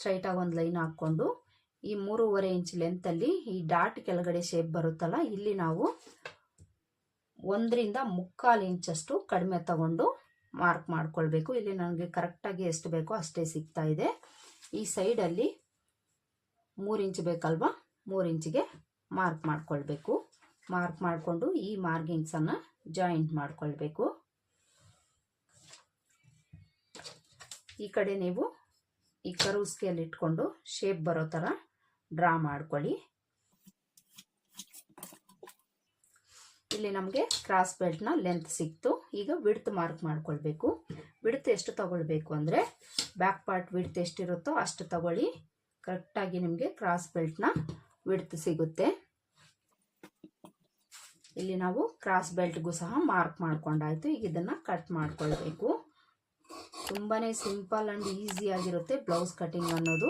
ಸ್ಟ್ರೈಟಾಗಿ ಒಂದು ಲೈನ್ ಹಾಕ್ಕೊಂಡು ಈ ಮೂರುವರೆ ಇಂಚ್ ಲೆಂತಲ್ಲಿ ಈ ಡಾಟ್ ಕೆಳಗಡೆ ಶೇಪ್ ಬರುತ್ತಲ್ಲ, ಇಲ್ಲಿ ನಾವು ಒಂದರಿಂದ ಮುಕ್ಕಾಲು ಇಂಚಷ್ಟು ಕಡಿಮೆ ತಗೊಂಡು ಮಾರ್ಕ್ ಮಾಡ್ಕೊಳ್ಬೇಕು. ಇಲ್ಲಿ ನನಗೆ ಕರೆಕ್ಟಾಗಿ ಎಷ್ಟು ಬೇಕೋ ಅಷ್ಟೇ ಸಿಗ್ತಾ ಇದೆ. ಈ ಸೈಡಲ್ಲಿ ಮೂರು ಇಂಚ್ ಬೇಕಲ್ವಾ, ಮೂರು ಇಂಚಿಗೆ ಮಾರ್ಕ್ ಮಾಡ್ಕೊಳ್ಬೇಕು. ಮಾರ್ಕ್ ಮಾಡಿಕೊಂಡು ಈ ಮಾರ್ಕಿಂಗ್ಸನ್ನು ಜಾಯಿಂಟ್ ಮಾಡ್ಕೊಳ್ಬೇಕು. ಈ ಕಡೆ ನೀವು ಈ ಕರು ಸ್ಕೇಲ್ ಇಟ್ಕೊಂಡು ಶೇಪ್ ಬರೋ ಥರ ಡ್ರಾ ಮಾಡ್ಕೊಳ್ಳಿ. ಇಲ್ಲಿ ನಮಗೆ ಕ್ರಾಸ್ ಬೆಲ್ಟ್ನ ಲೆಂತ್ ಸಿಕ್ತು. ಈಗ ವಿಡ್ತ್ ಮಾರ್ಕ್ ಮಾಡ್ಕೊಳ್ಬೇಕು. ವಿಡ್ತ್ ಎಷ್ಟು ತಗೊಳ್ಬೇಕು ಅಂದರೆ ಬ್ಯಾಕ್ ಪಾರ್ಟ್ ವಿಡ್ತ್ ಎಷ್ಟಿರುತ್ತೋ ಅಷ್ಟು ತಗೊಳ್ಳಿ. ಕರೆಕ್ಟಾಗಿ ನಿಮಗೆ ಕ್ರಾಸ್ ಬೆಲ್ಟ್ನ ವಿಡ್ತ್ ಸಿಗುತ್ತೆ. ಇಲ್ಲಿ ನಾವು ಕ್ರಾಸ್ ಬೆಲ್ಟ್ಗೂ ಸಹ ಮಾರ್ಕ್ ಮಾಡ್ಕೊಂಡಾಯ್ತು. ಈಗ ಇದನ್ನು ಕಟ್ ಮಾಡ್ಕೊಳ್ಬೇಕು. ತುಂಬಾ ಸಿಂಪಲ್ ಆ್ಯಂಡ್ ಈಸಿ ಆಗಿರುತ್ತೆ ಬ್ಲೌಸ್ ಕಟಿಂಗ್ ಅನ್ನೋದು.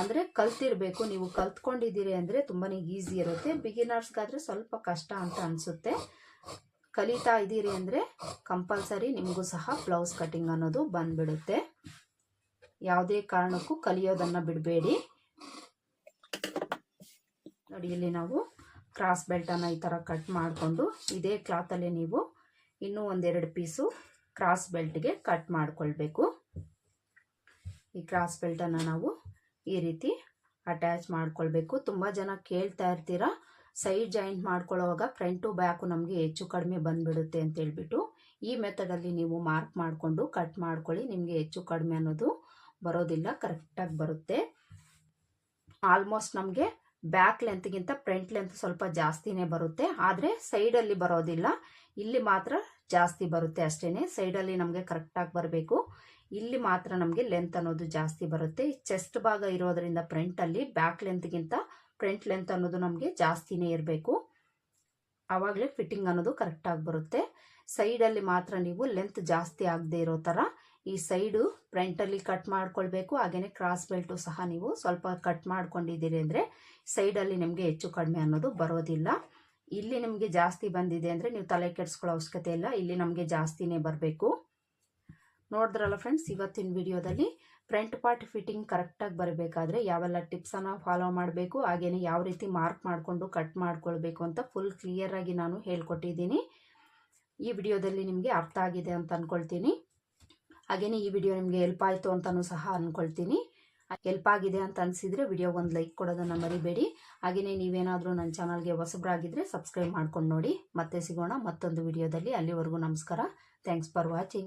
ಅಂದರೆ ಕಲ್ತಿರಬೇಕು, ನೀವು ಕಲ್ತ್ಕೊಂಡಿದ್ದೀರಿ ಅಂದರೆ ತುಂಬಾ ಈಸಿ ಇರುತ್ತೆ. ಬಿಗಿನರ್ಸ್ಗಾದರೆ ಸ್ವಲ್ಪ ಕಷ್ಟ ಅಂತ ಅನಿಸುತ್ತೆ. ಕಲಿತಾ ಇದ್ದೀರಿ ಅಂದರೆ ಕಂಪಲ್ಸರಿ ನಿಮಗೂ ಸಹ ಬ್ಲೌಸ್ ಕಟಿಂಗ್ ಅನ್ನೋದು ಬಂದ್ಬಿಡುತ್ತೆ. ಯಾವುದೇ ಕಾರಣಕ್ಕೂ ಕಲಿಯೋದನ್ನು ಬಿಡಬೇಡಿ. ನೋಡಿ, ಇಲ್ಲಿ ನಾವು ಕ್ರಾಸ್ ಬೆಲ್ಟನ್ನು ಈ ಥರ ಕಟ್ ಮಾಡಿಕೊಂಡು ಇದೇ ಕ್ಲಾತಲ್ಲಿ ನೀವು ಇನ್ನೂ ಒಂದೆರಡು ಪೀಸು ಕ್ರಾಸ್ ಬೆಲ್ಟ್ಗೆ ಕಟ್ ಮಾಡಿಕೊಳ್ಬೇಕು. ಈ ಕ್ರಾಸ್ ಬೆಲ್ಟನ್ನು ನಾವು ಈ ರೀತಿ ಅಟ್ಯಾಚ್ ಮಾಡ್ಕೊಳ್ಬೇಕು. ತುಂಬ ಜನ ಕೇಳ್ತಾ ಇರ್ತೀರ, ಸೈಡ್ ಜಾಯಿಂಟ್ ಮಾಡ್ಕೊಳ್ಳೋವಾಗ ಫ್ರಂಟು ಬ್ಯಾಕು ನಮಗೆ ಹೆಚ್ಚು ಕಡಿಮೆ ಬಂದುಬಿಡುತ್ತೆ ಅಂತ ಹೇಳ್ಬಿಟ್ಟು. ಈ ಮೆಥಡಲ್ಲಿ ನೀವು ಮಾರ್ಕ್ ಮಾಡಿಕೊಂಡು ಕಟ್ ಮಾಡ್ಕೊಳ್ಳಿ, ನಿಮಗೆ ಹೆಚ್ಚು ಕಡಿಮೆ ಅನ್ನೋದು ಬರೋದಿಲ್ಲ, ಕರೆಕ್ಟಾಗಿ ಬರುತ್ತೆ. ಆಲ್ಮೋಸ್ಟ್ ನಮಗೆ ಬ್ಯಾಕ್ ಲೆಂತ್ಗಿಂತ ಫ್ರಂಟ್ ಲೆಂತ್ ಸ್ವಲ್ಪ ಜಾಸ್ತಿನೇ ಬರುತ್ತೆ, ಆದರೆ ಸೈಡಲ್ಲಿ ಬರೋದಿಲ್ಲ. ಇಲ್ಲಿ ಮಾತ್ರ ಜಾಸ್ತಿ ಬರುತ್ತೆ ಅಷ್ಟೇ ಸೈಡಲ್ಲಿ ನಮಗೆ ಕರೆಕ್ಟಾಗಿ ಬರಬೇಕು. ಇಲ್ಲಿ ಮಾತ್ರ ನಮಗೆ ಲೆಂತ್ ಅನ್ನೋದು ಜಾಸ್ತಿ ಬರುತ್ತೆ. ಚೆಸ್ಟ್ ಭಾಗ ಇರೋದರಿಂದ ಫ್ರಂಟಲ್ಲಿ ಬ್ಯಾಕ್ ಲೆಂತ್ಗಿಂತ ಫ್ರಂಟ್ ಲೆಂತ್ ಅನ್ನೋದು ನಮಗೆ ಜಾಸ್ತಿನೇ ಇರಬೇಕು. ಆವಾಗಲೇ ಫಿಟ್ಟಿಂಗ್ ಅನ್ನೋದು ಕರೆಕ್ಟಾಗಿ ಬರುತ್ತೆ. ಸೈಡಲ್ಲಿ ಮಾತ್ರ ನೀವು ಲೆಂತ್ ಜಾಸ್ತಿ ಆಗದೆ ಇರೋ ಥರ ಈ ಸೈಡು ಫ್ರಂಟಲ್ಲಿ ಕಟ್ ಮಾಡ್ಕೊಳ್ಬೇಕು. ಹಾಗೆಯೇ ಕ್ರಾಸ್ ಬೆಲ್ಟು ಸಹ ನೀವು ಸ್ವಲ್ಪ ಕಟ್ ಮಾಡ್ಕೊಂಡಿದ್ದೀರಿ ಅಂದರೆ ಸೈಡಲ್ಲಿ ನಿಮಗೆ ಹೆಚ್ಚು ಕಡಿಮೆ ಅನ್ನೋದು ಬರೋದಿಲ್ಲ. ಇಲ್ಲಿ ನಿಮಗೆ ಜಾಸ್ತಿ ಬಂದಿದೆ ಅಂದರೆ ನೀವು ತಲೆ ಕೆಡಿಸ್ಕೊಳ್ಳೋ ಅವಶ್ಯಕತೆ ಇಲ್ಲ. ಇಲ್ಲಿ ನಮಗೆ ಜಾಸ್ತಿನೇ ಬರಬೇಕು. ನೋಡಿದ್ರಲ್ಲ ಫ್ರೆಂಡ್ಸ್ ಇವತ್ತಿನ ವಿಡಿಯೋದಲ್ಲಿ ಫ್ರಂಟ್ ಪಾರ್ಟ್ ಫಿಟ್ಟಿಂಗ್ ಕರೆಕ್ಟಾಗಿ ಬರಬೇಕಾದ್ರೆ ಯಾವೆಲ್ಲ ಟಿಪ್ಸನ್ನು ಫಾಲೋ ಮಾಡಬೇಕು ಹಾಗೆಯೇ ಯಾವ ರೀತಿ ಮಾರ್ಕ್ ಮಾಡಿಕೊಂಡು ಕಟ್ ಮಾಡ್ಕೊಳ್ಬೇಕು ಅಂತ ಫುಲ್ ಕ್ಲಿಯರಾಗಿ ನಾನು ಹೇಳ್ಕೊಟ್ಟಿದ್ದೀನಿ. ಈ ವಿಡಿಯೋದಲ್ಲಿ ನಿಮಗೆ ಅರ್ಥ ಆಗಿದೆ ಅಂತ ಅಂದ್ಕೊಳ್ತೀನಿ ಹಾಗೆಯೇ ಈ ವಿಡಿಯೋ ನಿಮಗೆ ಹೆಲ್ಪ್ ಆಯಿತು ಅಂತಲೂ ಸಹ ಅಂದ್ಕೊಳ್ತೀನಿ ಹೆಲ್ಪ್ ಆಗಿದೆ ಅಂತ ಅನ್ಸಿದ್ರೆ ವಿಡಿಯೋ ಒಂದು ಲೈಕ್ ಕೊಡೋದನ್ನು ಮರಿಬೇಡಿ. ಹಾಗೆಯೇ ನೀವೇನಾದರೂ ನನ್ನ ಚಾನಲ್ಗೆ ಹೊಸಬ್ರಾಗಿದ್ದರೆ ಸಬ್ಸ್ಕ್ರೈಬ್ ಮಾಡ್ಕೊಂಡು ನೋಡಿ. ಮತ್ತೆ ಸಿಗೋಣ ಮತ್ತೊಂದು ವಿಡಿಯೋದಲ್ಲಿ ಅಲ್ಲಿವರೆಗೂ ನಮಸ್ಕಾರ. Thanks for watching